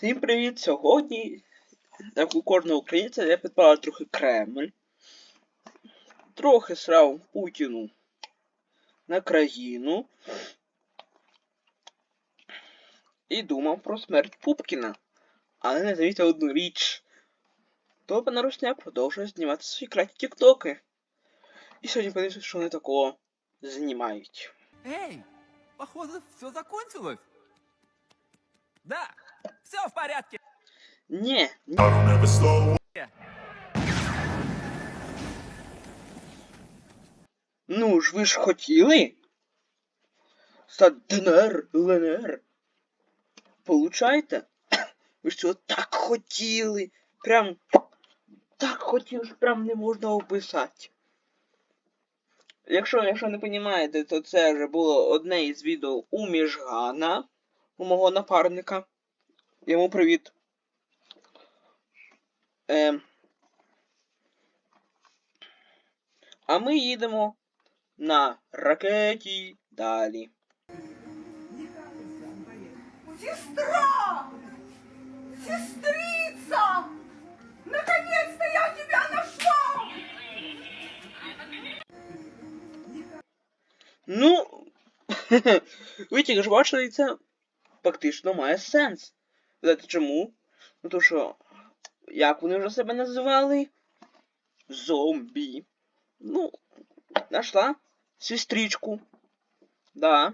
Всім привіт! Сьогодні, як у кожного українця, я підпалив трохи Кремль. Трохи срав Путіну на країну. І думав про смерть Пупкіна. Але не замітив одну річ. То пана Русня продовжує знімати свої кляті тіктоки. І сьогодні подивився, що вони такого знімають. Эй, походу, все закончилось. Да, все в порядке. Ні. Ну ж ви ж хотіли? Стати ДНР, ЛНР. Получаєте? Ви ж цього так хотіли. Прям так хотіли, що прям не можна описати. Якщо, якщо не розумієте, то це вже було одне із відео у Міжгана, у мого напарника. Йому привіт. Ем. А ми їдемо на ракеті далі. Сестра! Сестрица! Наконец-то я тебя нашла! Ну, ви тільки ж бачили, це фактично має сенс. Знаєте чому? Ну то що, як вони вже себе називали? Зомбі. Ну, нашла сестричку. Да.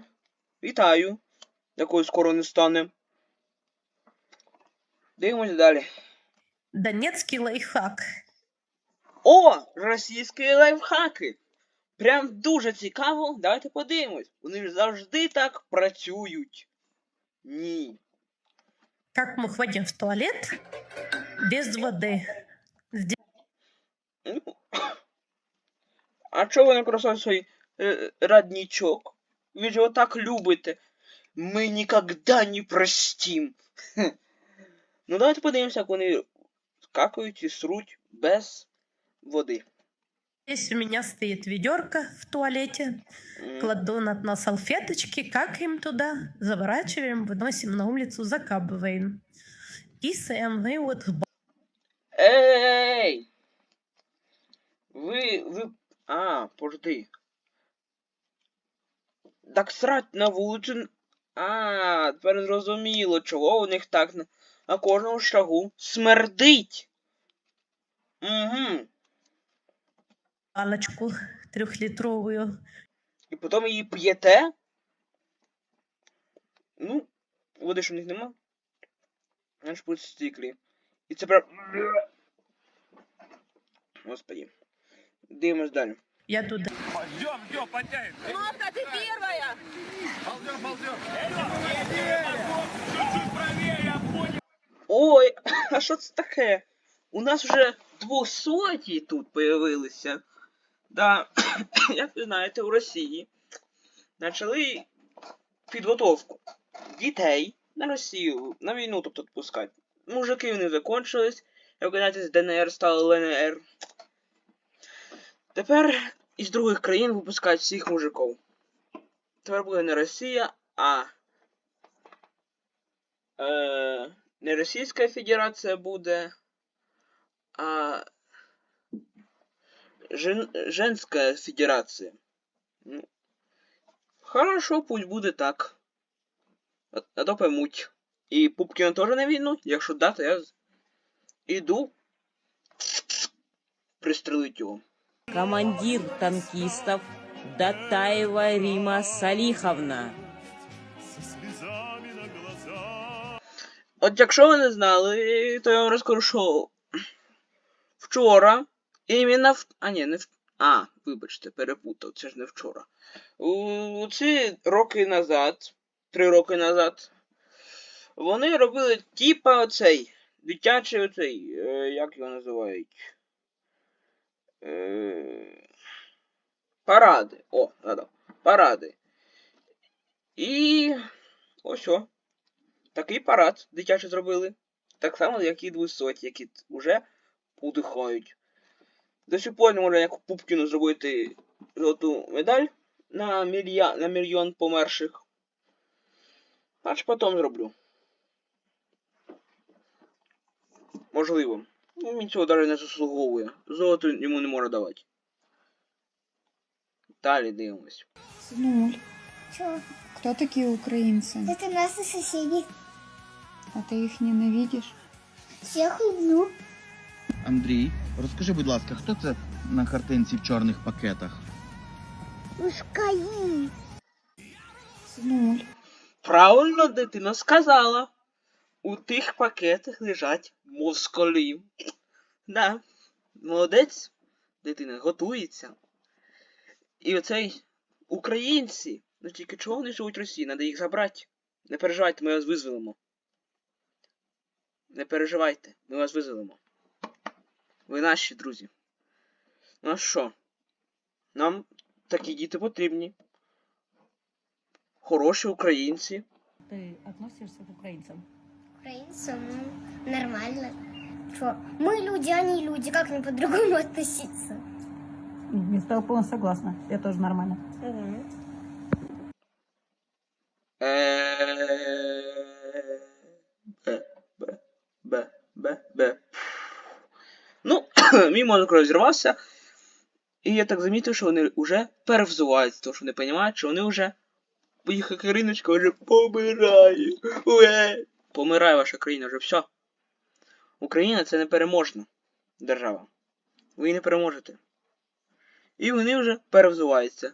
Вітаю. Якої скоро не стане. Дивимось далі. Донецкий лайфхак. О! Російські лайфхаки! Прям дуже цікаво. Давайте подивимось. Вони ж завжди так працюють. Ні. Как мы ходим в туалет без воды. А чого ви не красаві свій е, родничок? Ви ж його так любите. Ми ніколи не простим. Хе. Ну давайте подивимося, як вони скакають і сруть без води. Здесь у меня стоит ведерко в туалете. Кладу на дно салфеточки, какаем туда, заворачиваем, выносим на улицу, закапываем. И вот в ба- Ей! Ви, ви... А, пожди. Так срать на вулицю. А, тепер зрозуміло, чого у них так на, на кожному шагу смердить. Угу. Баночку трехлитровую. І потім її п'єте. Ну, води ж у них нема. Знаєш, будуть стіклі. І це прям. Господи. Дивимось далі. Я туда Ждем, ждем, подтянем. Кнопка, ты первая! Ползем, ползем. Чуть-чуть правее, я понял. Ой, а що це таке? У нас вже двохсоті тут появилися. Да, як ви знаєте, у Росії почали підготовку дітей на Росію, на війну, тобто відпускати. Мужики вони закончились, з ДНР стали ЛНР. Тепер із других країн випускають всіх мужиків. Тепер буде не Росія, а е, не Російська Федерація буде, а Жен, Женська Федерація. Ну, хорошо, пусть буде так. А, а то поймуть. І Пупкіна теж на війну, якщо да, то я іду пристрелить його. командир танкистов Датаева Рима Салиховна. От якщо ви не знали, то я вам розкажу, що вчора, іменно в. А, ні, не в. А, вибачте, перепутав, це ж не вчора. У ці роки назад, три роки назад, вони робили типа оцей дитячий оцей, е, як його називають? Е, паради. О, згадав. Паради. І ось о. Такий парад дитячий зробили. Так само, як і 200, які вже подихають. До сих пор не можна як Пупкіну зробити золоту медаль на, мілья... на мільйон померших. Аж потім зроблю. Можливо. Ну, він цього навіть не заслуговує. Золото йому не можна давати. Далі дивимось. Нуль. Чё? Кто такие украинцы? Это наши соседи. А ты их ненавидишь? Всех люблю. Андрій, розкажи, будь ласка, хто це на картинці в чорних пакетах? Нуль. Правильно дитина сказала. У тих пакетах лежать москалі. Да. Молодець. Дитина готується. І оцей українці. Ну тільки чого вони живуть в Росії? Надо їх забрати. Не переживайте, ми вас визволимо. Не переживайте, ми вас визволимо. Ви наші друзі. Ну що? Нам такі діти потрібні. Хороші українці. Ты относишься к украинцам? Украинцам ну, нормально. Что? Мы люди, они люди. Как нам по-другому относиться? Не с тобой полностью согласна. Я тоже нормально. Угу. Б, Б, Б, Б, Б. Мій монок розірвався. І я так замітив, що вони вже перевзуваються, тому що не розуміють, що вони вже. Їх Кариночка вже помирає. Уе. Помирає ваша країна вже все. Україна це непереможна держава. Ви не переможете. І вони вже перевзуваються.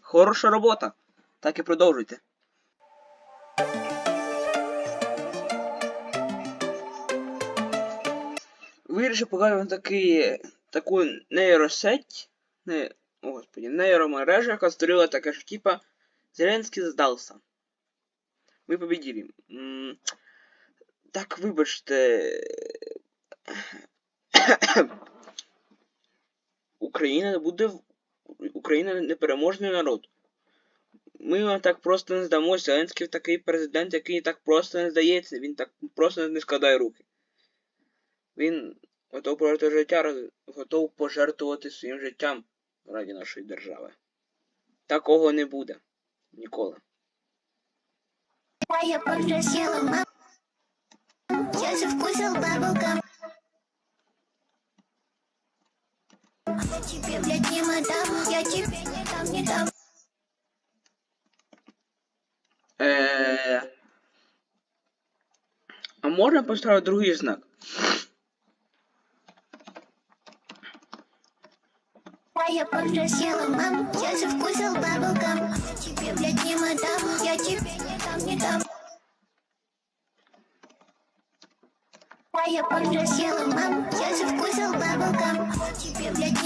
Хороша робота. Так і продовжуйте. Вирішив такий, таку нейросеть, не, о, господи, нейромережа, яка створила таке ж типа Зеленський здався. Ви победили. Так, вибачте. Україна буде. Україна непереможний народ. Ми вам так просто не здамося. Зеленський такий президент, який так просто не здається. Він так просто не складає руки. Він готов пожертвувати життя, готов пожертвувати своїм життям раді нашої держави. Такого не буде. Ніколи. Я попросила маму. Я же вкусил баблгам. Я тебе, блядь, не дам. Я тебе не дам, не дам. Е... А можна поставити другий знак? я покрасила, мам Я завкусил баблгам а Тебе, блядь, не мадам Я тебе не дам, не дам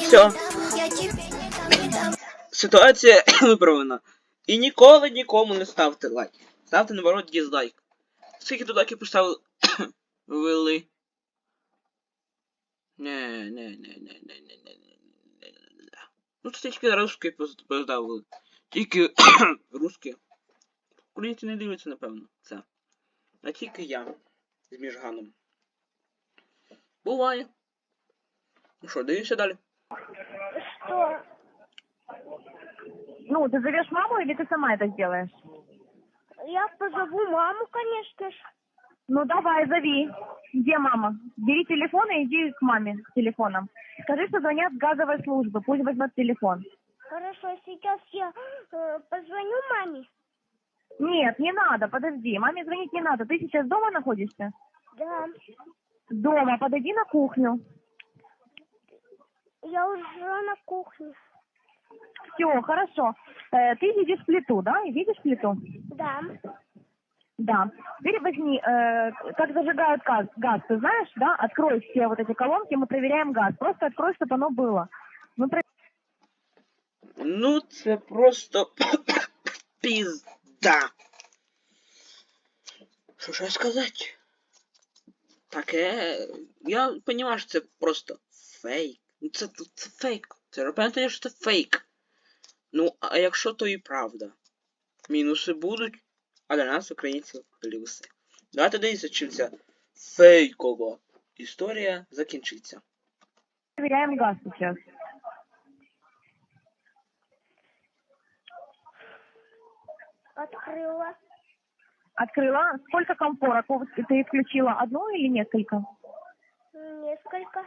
Все. Ситуація виправлена. І ніколи нікому не ставте лайк. Ставте, наоборот, дизлайк. Скільки тут лайків поставили? Вели. Не, не, не, не, не, не, не. Ну це тільки русські поз- поставили. Тільки русські. Українці не дивляться, напевно, це. А тільки я з міжганом. Буває. Ну що, дивимося далі. Что? Ну, ты зовешь маму или ты сама это сделаешь? Я позову маму, конечно же. Ну, давай, зови. Где мама? Бери телефон и иди к маме с телефоном. Скажи, что звонят с газовой службы. Пусть возьмет телефон. Хорошо, сейчас я э, позвоню маме. Нет, не надо, подожди. Маме звонить не надо. Ты сейчас дома находишься? Да, Дома. Подойди на кухню. я уже на кухне. Все, хорошо. Э, ты видишь плиту, да? Видишь плиту? Да, Да. Теперь возьми, э, как зажигают газ, газ, ты знаешь, да? Открой все вот эти колонки, мы проверяем газ. Просто открой, чтобы оно было. Мы про- Ну, це просто пізда. Що ж я сказати? Таке. Я розумію, що це просто фейк. Ну, Це, це, це фейк. Це розумієте, що це фейк. Ну, а якщо то і правда. Мінуси будуть, а для нас, українців, плюси. Давайте дивіться, чим ця фейкова історія закінчиться. проверяем газ сейчас. открыла. Открыла. Сколько комфорок ты включила? Одну или несколько? Несколько.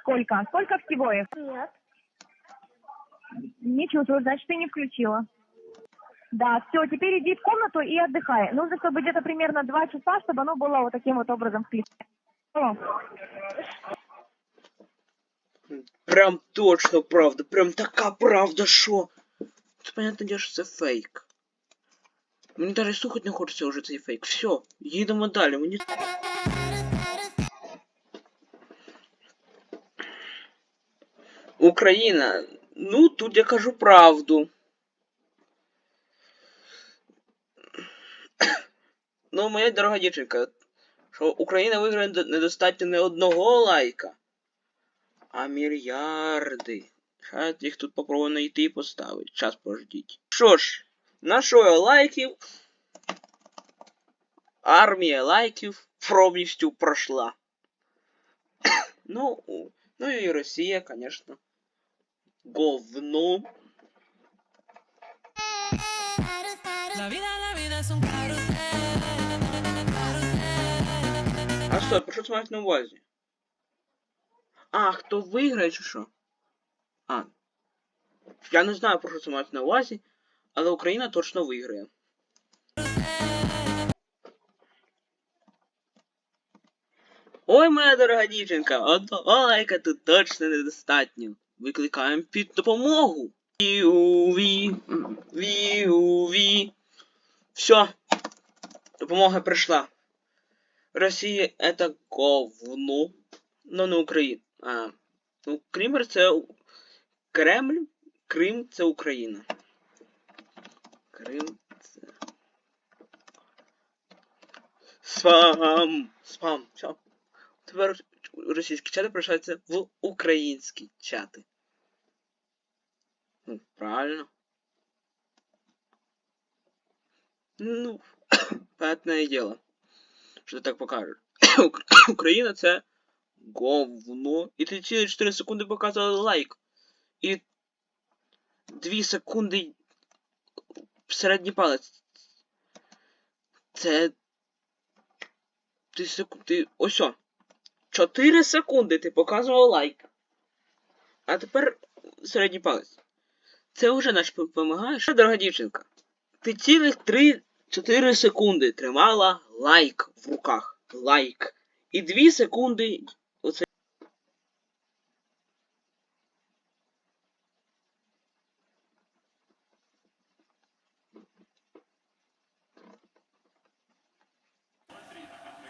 Сколько? Сколько всего их? Нет. Не чувствую, значит, ты не включила. Да, все, теперь иди в комнату и отдыхай. Нужно, чтобы где-то примерно два часа, чтобы оно было вот таким вот образом включено. Прям точно правда, прям така правда, що. Це понятне діло, що це фейк. Мені навіть слухати не хочеться вже цей фейк. Все, їдемо далі. Мені. Україна. Ну, тут я кажу правду. Ну, моя дорога дівчинка, що Україна виграє недо- недостатньо не одного лайка, а мільярди. Зараз їх тут попробую знайти і поставити. Час пождіть. Що ж, нашою лайків. Армія лайків повністю пройшла. ну, ну і Росія, звісно. Говно. А що, про що це мають на увазі? А, хто виграє чи що? А. Я не знаю, про що це мають на увазі, але Україна точно виграє. Ой, моя дорога дівчинка, одного лайка тут точно недостатньо. Викликаємо під допомогу. Ві-у-ві, ві-у-ві. Все. Допомога прийшла. Росія это говно. Ну, не Україна. А. Ну, Кремль це. Кремль. Крим це Україна. Крим це. Спам! Спам. Все. Тепер російські чати превращаються в українські чати. Ну, правильно. Ну, понятное дело. Що ти так покажеш. Україна це говно. І 3,4 секунди показували лайк. І 2 секунди середній палець. Це. Ти секунди. Ось о. 4 секунди ти показував лайк. А тепер середній палець. Це вже наш допомагаєш. Дорога дівчинка. Ти цілих 3-4 секунди тримала лайк в руках. Лайк. І 2 секунди. Оце.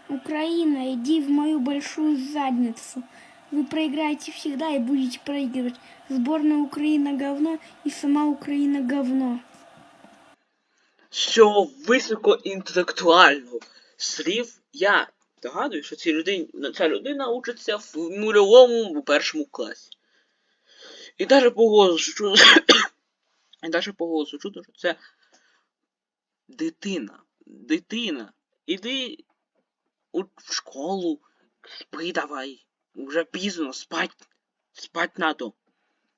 Украина, иди в мою большую задницу. Вы проиграете всегда и будете проигрывать. Сборная Украина говно и сама Украина говно. Що високоінтелектуального слів я догадую, що цій людині, ця людина учиться в нульовому першому класі. І навіть по голосу чудо. І навіть по голосу чудо, що це дитина. Дитина. Іди у школу, спи давай. Уже пізно, спать. Спать надо.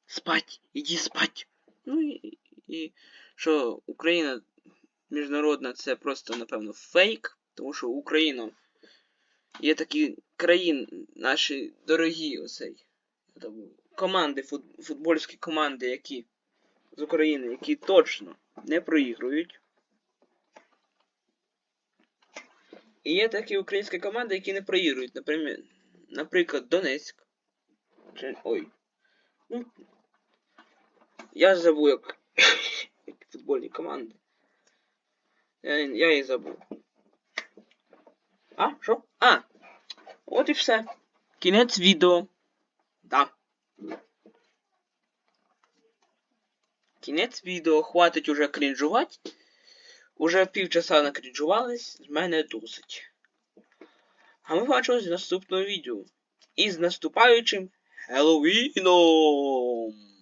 Спать, іди спать. Ну і, і що Україна міжнародна це просто, напевно, фейк, тому що Україна є такі країни, наші дорогі оцей. Команди, футбольські команди, які з України, які точно не проігрують. І є такі українські команди, які не проігрують. Наприклад, наприклад, Донецьк. Ой. Ну, я забув, як, футбольні команди. Я, я її забув. А, що? А! От і все. Кінець відео. Да. Кінець відео. Хватить уже крінжувати. Уже півчаса накрінжувались, з мене досить. А ми бачимось в наступному відео. І з наступаючим Хеллоуіном!